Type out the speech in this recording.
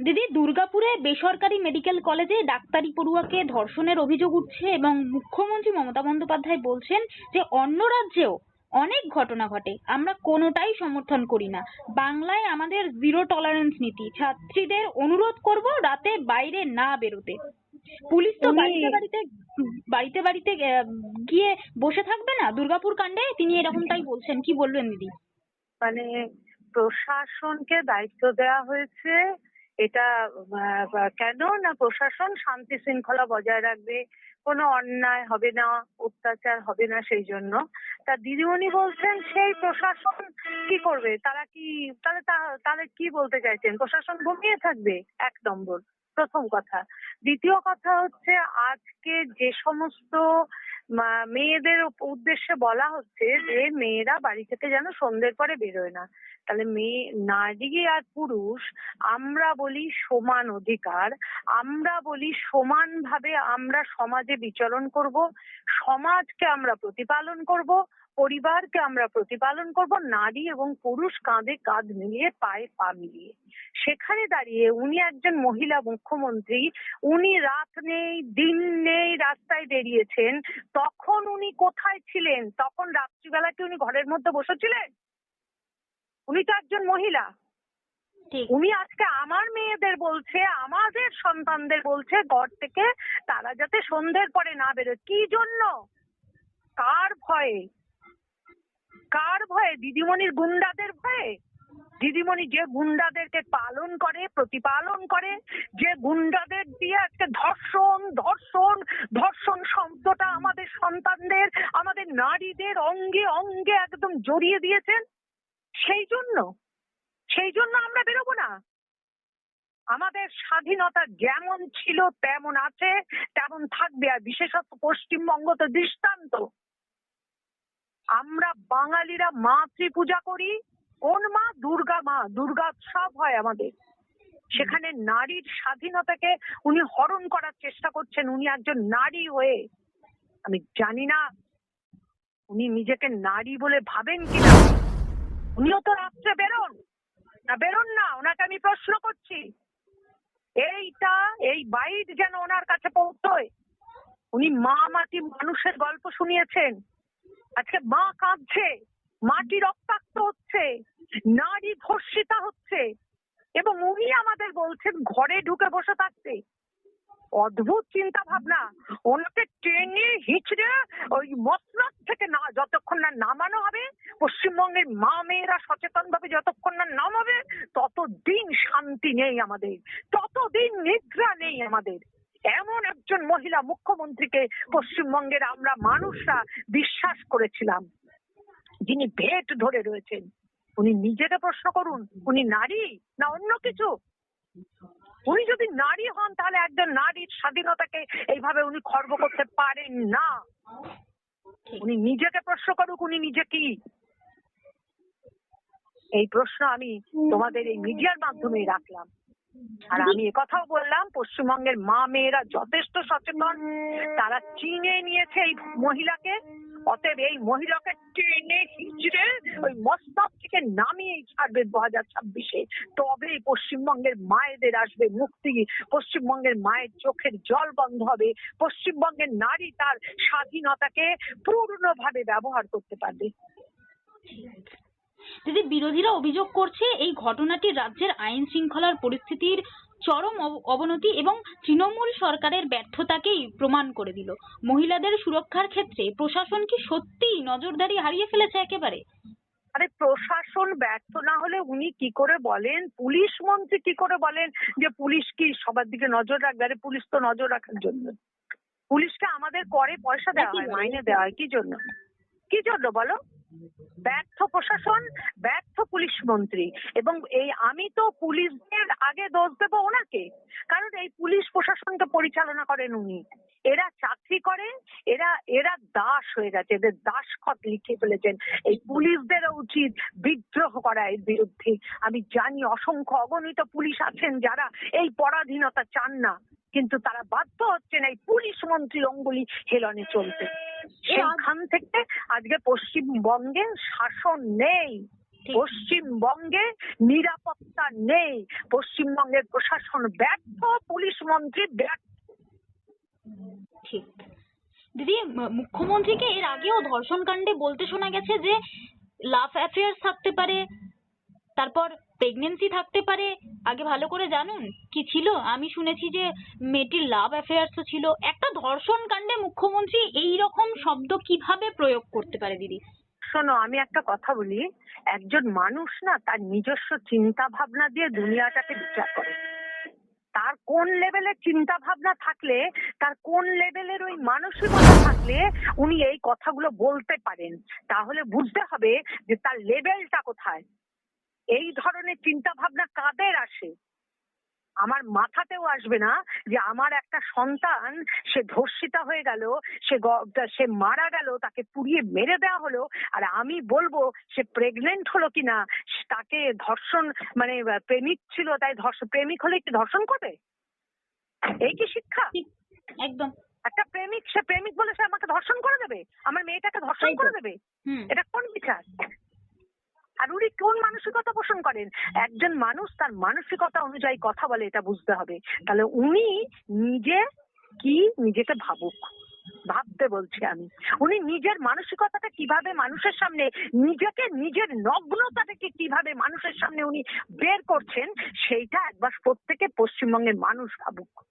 দিদি দুর্গাপুরে বেসরকারি মেডিকেল কলেজে ডাক্তারি পড়ুয়াকে ধর্ষণের অভিযোগ উঠছে এবং মুখ্যমন্ত্রী মমতা বন্দ্যোপাধ্যায় বলছেন যে অন্য রাজ্যেও অনেক ঘটনা ঘটে। আমরা কোনোটাই সমর্থন করি না। বাংলায় আমাদের জিরো টলারেন্স নীতি। ছাত্রীদের অনুরোধ করব রাতে বাইরে না বেরোতে। পুলিশ তো বাড়িতে বাড়িতে বাড়িতে বাড়িতে গিয়ে বসে থাকবে না? দুর্গাপুর কাণ্ডে তিনি এরকমটাই বলছেন। কি বলবেন দিদি? মানে প্রশাসনকে দায়িত্ব দেওয়া হয়েছে। এটা কেন না প্রশাসন শান্তি শৃঙ্খলা বজায় রাখবে? কোনো অন্যায় হবে না, অত্যাচার হবে না সেই জন্য। তা দিদিমণি বলছেন, সেই প্রশাসন কি করবে? তারা কি, তাহলে তাহলে কি বলতে চাইছেন? প্রশাসন ঘুমিয়ে থাকবে? এক নম্বর, প্রথম কথা। দ্বিতীয় কথা হচ্ছে, আজকে যে সমস্ত মেয়েদের উদ্দেশ্যে বলা হচ্ছে যে, মেয়েরা বাড়ি থেকে যেন সন্ধ্যের পরে বেরোয় না। তাহলে মেয়ে, নারী আর পুরুষ, আমরা বলি সমান অধিকার, আমরা বলি সমানভাবে আমরা সমাজে বিচরণ করব, সমাজকে আমরা প্রতিপালন করব, পরিবারকে আমরা প্রতিপালন করব, নারী এবং পুরুষ কাঁধে কাঁধ মিলিয়ে, পায়ে পা মিলিয়ে। সেখানে দাঁড়িয়ে উনি একজন মহিলা মুখ্যমন্ত্রী, উনি রাত নেই, দিন নেই, রাস্তায় বেরিয়েছেন। তখন উনি কোথায় ছিলেন? তখন রাত্রিবেলা কি উনি ঘরের মধ্যে বসেছিলেন? উনি তো একজন মহিলা। উনি আজকে আমার মেয়েদের বলছে আমাদের সন্তানদের বলছে ঘর থেকে তারা যাতে সন্ধ্যের পরে না বেরোয়। কি জন্য? কার ভয়ে? কার ভয়ে? দিদিমণির গুন্ডাদের ভয়ে? দিদিমণি যে গুন্ডাদেরকে পালন করে, প্রতিপালন করে, যে গুন্ডাদের দিয়ে আজকে ধর্ষণ ধর্ষণ ধর্ষণ শব্দটা আমাদের সন্তানদের, আমাদের নারীদের অঙ্গে অঙ্গে একদম জড়িয়ে দিয়েছেন, সেই জন্য সেই জন্য আমরা বেরোবো না। আমাদের স্বাধীনতা যেমন ছিল তেমন আছে, তেমন থাকবে, আর বিশেষত পশ্চিমবঙ্গ তো দৃষ্টান্ত। আমরা বাঙালিরা মাতৃ পূজা করি কোন মা, দুর্গা মা, দুর্গা উৎসব হয় আমাদের। সেখানে নারীর স্বাধীনতাকে উনি হরণ করার চেষ্টা করছেন, উনি একজন নারী হয়ে। আমি জানি না উনি নিজেকে নারী বলে ভাবেন কিনা। উনিও তো রাত্রে বেরোন। না বেরোন না, ওনাকে আমি প্রশ্ন করছি। এইটা, এই বাইট যেন ওনার কাছে পৌঁছয়। উনি মা মাটি মানুষের গল্প শুনিয়েছেন। আজকে মা কাঁদছে। মাটি রক্তাক্ত হচ্ছে, নারী ধর্ষিতা হচ্ছে, এবং উনি আমাদের বলছেন ঘরে ঢুকে বসে থাকতে। অদ্ভুত চিন্তা ভাবনা ওনাকে টেনে হিচড়ে ওই মসনদ থেকে না, যতক্ষণ না নামানো হবে, পশ্চিমবঙ্গের মা মেয়েরা সচেতন ভাবে যতক্ষণ না নামাবে, ততদিন শান্তি নেই আমাদের। ততদিন নিদ্রা নেই আমাদের। এমন একজন মহিলা মুখ্যমন্ত্রীকে পশ্চিমবঙ্গের আমরা মানুষরা বিশ্বাস করেছিলাম। যিনি ভেট ধরে রয়েছেন, উনি নিজেকে প্রশ্ন করুন, উনি নারী না অন্য কিছু? উনি যদি নারী হন, তাহলে একজন নারীর স্বাধীনতাকে এইভাবে উনি খর্ব করতে পারেন না। উনি নিজেকে প্রশ্ন করুক, উনি নিজে কি? এই প্রশ্ন আমি তোমাদের এই মিডিয়ার মাধ্যমে রাখলাম। আর আমি কথাও বললাম, পশ্চিমবঙ্গের মা মেয়েরা যথেষ্ট সচেতন। তারা চিনে নিয়েছে এই মহিলাকে। অতএব এই মহিলাকে টেনে হিচড়ে ওই মস্তক থেকে নামিয়ে ছাড়বে দু হাজার ছাব্বিশে। তবে পশ্চিমবঙ্গের মায়েদের আসবে মুক্তি। পশ্চিমবঙ্গের মায়ের চোখের জল বন্ধ হবে। পশ্চিমবঙ্গের নারী তার স্বাধীনতাকে পূর্ণভাবে ব্যবহার করতে পারবে। দিদি, বিরোধীরা অভিযোগ করছে এই ঘটনাটি রাজ্যের আইন শৃঙ্খলার পরিস্থিতির চরম অবনতি এবং তৃণমূল সরকারের ব্যর্থতাকেই প্রমাণ করে দিল। মহিলাদের সুরক্ষার ক্ষেত্রে প্রশাসন কি সত্যিই নজরদারি হারিয়ে ফেলেছে একেবারে? আরে প্রশাসন ব্যর্থ না হলে উনি কি করে বলেন? পুলিশ মন্ত্রী কি করে বলেন যে পুলিশ কি সবার দিকে নজর রাখবে? আরে পুলিশ তো নজর রাখার জন্য। পুলিশকে আমাদের করে পয়সা দেওয়া হয় মাইনে দেওয়া হয়। কি জন্য? কি জন্য বলো? ব্যর্থ প্রশাসন, ব্যর্থ পুলিশ মন্ত্রী। এবং এই আমি তো পুলিশদের আগে দোষ দেবো ওনাকে। কারণ এই পুলিশ প্রশাসনকে পরিচালনা করেন উনি। এরা চাকরি করে এরা এরা দাস হয়ে গেছে, এদের দাসখত লিখে ফেলেছেন। এই পুলিশদেরও উচিত বিদ্রোহ করা এর বিরুদ্ধে। আমি জানি অসংখ্য অগণিত পুলিশ আছেন যারা এই পরাধীনতা চান না। কিন্তু তারা বাধ্য হচ্ছেন এই পুলিশ মন্ত্রী অঙ্গুলি হেলনে চলতে। সেইখান থেকে আজকে পশ্চিমবঙ্গে শাসন নেই। পশ্চিমবঙ্গে নিরাপত্তা নেই। পশ্চিমবঙ্গের প্রশাসন ব্যর্থ পুলিশ মন্ত্রী ব্যর্থ। ঠিক। দিদি মুখ্যমন্ত্রীকে এর আগেও ধর্ষণ কাণ্ডে বলতে শোনা গেছে যে লাভ অ্যাফেয়ার্স থাকতে পারে তারপর প্রেগনেন্সি থাকতে পারে? আগে ভালো করে জানুন। কি ছিল? আমি শুনেছি যে মেয়েটির লাভ অ্যাফেয়ার্সও ছিল। একটা ধর্ষণ কাণ্ডে মুখ্যমন্ত্রী এই রকম শব্দ কীভাবে প্রয়োগ করতে পারে দিদি? শোনো, আমি একটা কথা বলি। একজন মানুষ না, তার নিজস্ব চিন্তা ভাবনা দিয়ে দুনিয়াটাকে বিচার করে। তার কোন লেভেলের চিন্তা ভাবনা থাকলে, তার কোন লেভেলের ওই মানসিকতা থাকলে, উনি এই কথাগুলো বলতে পারেন। তাহলে বুঝতে হবে যে তার লেভেলটা কোথায়। এই ধরনের চিন্তা ভাবনা কাদের আসে? আমার মাথাতেও আসবে না যে আমার একটা সন্তান সে ধর্ষিতা হয়ে গেল সে সে মারা গেল তাকে পুড়িয়ে মেরে দেওয়া হলো আর আমি বলব সে প্রেগনেন্ট হলো কিনা তাকে ধর্ষণ মানে প্রেমিক ছিল তাই ধর্ষণ প্রেমিক হলে কি ধর্ষণ করবে? এই কি শিক্ষা? একদম। একটা প্রেমিক সে প্রেমিক বলে সে আমাকে ধর্ষণ করে দেবে? আমার মেয়েটাকে ধর্ষণ করে দেবে? এটা কোন বিচার আর উনি কোন মানসিকতা পোষণ করেন। একজন মানুষ তার মানসিকতা অনুযায়ী কথা বলে এটা বুঝতে হবে। তাহলে উনি নিজে কি নিজেকে ভাবুক? ভাবতে বলছি আমি। উনি নিজের মানসিকতাটা কীভাবে মানুষের সামনে নিজেকে নিজের নগ্নতা থেকে কীভাবে মানুষের সামনে উনি বের করছেন সেইটা একবার প্রত্যেকে পশ্চিমবঙ্গের মানুষ ভাবুক।